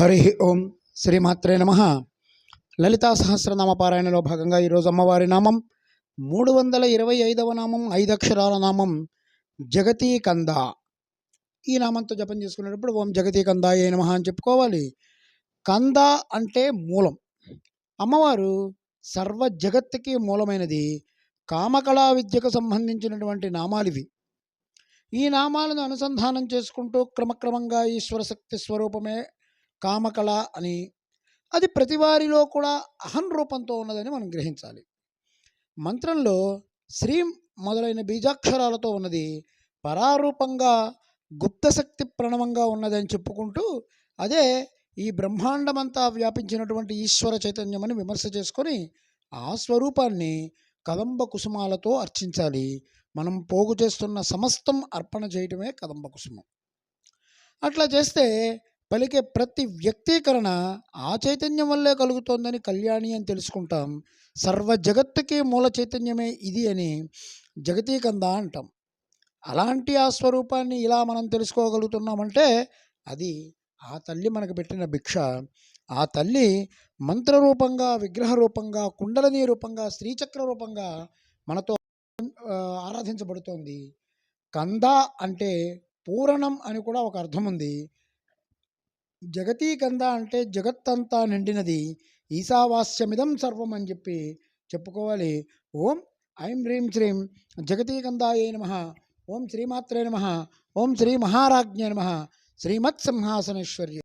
హరి ఓం శ్రీమాత్రే నమ. లలితా సహస్రనామ పారాయణలో భాగంగా ఈరోజు అమ్మవారి నామం మూడు వందల ఇరవై ఐదవ నామం ఐదు అక్షరాల నామం జగతీ కంద ఈ నామంతో జపం చేసుకునేటప్పుడు ఓం జగతీ కందాయ నమ అని చెప్పుకోవాలి. కంద అంటే మూలం. అమ్మవారు సర్వ జగత్తుకి మూలమైనది కామకళా విద్యకు సంబంధించినటువంటి నామాలివి ఈ నామాలను అనుసంధానం చేసుకుంటూ క్రమక్రమంగా ఈశ్వర శక్తి స్వరూపమే కామకళ అని. అది ప్రతి వారిలో కూడా అహం రూపంతో ఉన్నదని మనం గ్రహించాలి. మంత్రంలో శ్రీ మొదలైన బీజాక్షరాలతో ఉన్నది పరారూపంగా గుప్తశక్తి ప్రణవంగా ఉన్నదని చెప్పుకుంటూ అదే ఈ బ్రహ్మాండమంతా వ్యాపించినటువంటి ఈశ్వర చైతన్యమని విమర్శ చేసుకొని ఆ స్వరూపాన్ని కదంబ కుసుమాలతో అర్చించాలి. మనం పోగు చేస్తున్న సమస్తం అర్పణ చేయటమే కదంబ కుసుమం. అట్లా చేస్తే పలికే ప్రతి వ్యక్తీకరణ ఆ చైతన్యం వల్లే కలుగుతోందని కళ్యాణి అని తెలుసుకుంటాం. సర్వ జగత్తుకి మూల చైతన్యమే ఇది అని జగతీకంద అంటాం. అలాంటి ఆ స్వరూపాన్ని ఇలా మనం తెలుసుకోగలుగుతున్నామంటే అది ఆ తల్లి మనకు పెట్టిన భిక్ష. ఆ తల్లి మంత్రరూపంగా విగ్రహ రూపంగా కుండలని రూపంగా శ్రీచక్ర రూపంగా మనతో ఆరాధించబడుతోంది. కంద అంటే పూరణం అని కూడా ఒక అర్థం ఉంది జగతీ కంద అంటే జగత్తంతా నిండినది ఈశావాస్యమిదం సర్వం అని చెప్పి చెప్పుకోవాలి. ఓం ఐం హ్రీం శ్రీం జగతీ కందాయ నమ. ఓం శ్రీమాత్రే నమ. ఓం శ్రీ మహారాజ్ఞే నమ. శ్రీమత్సింహాసనేశ్వర్య.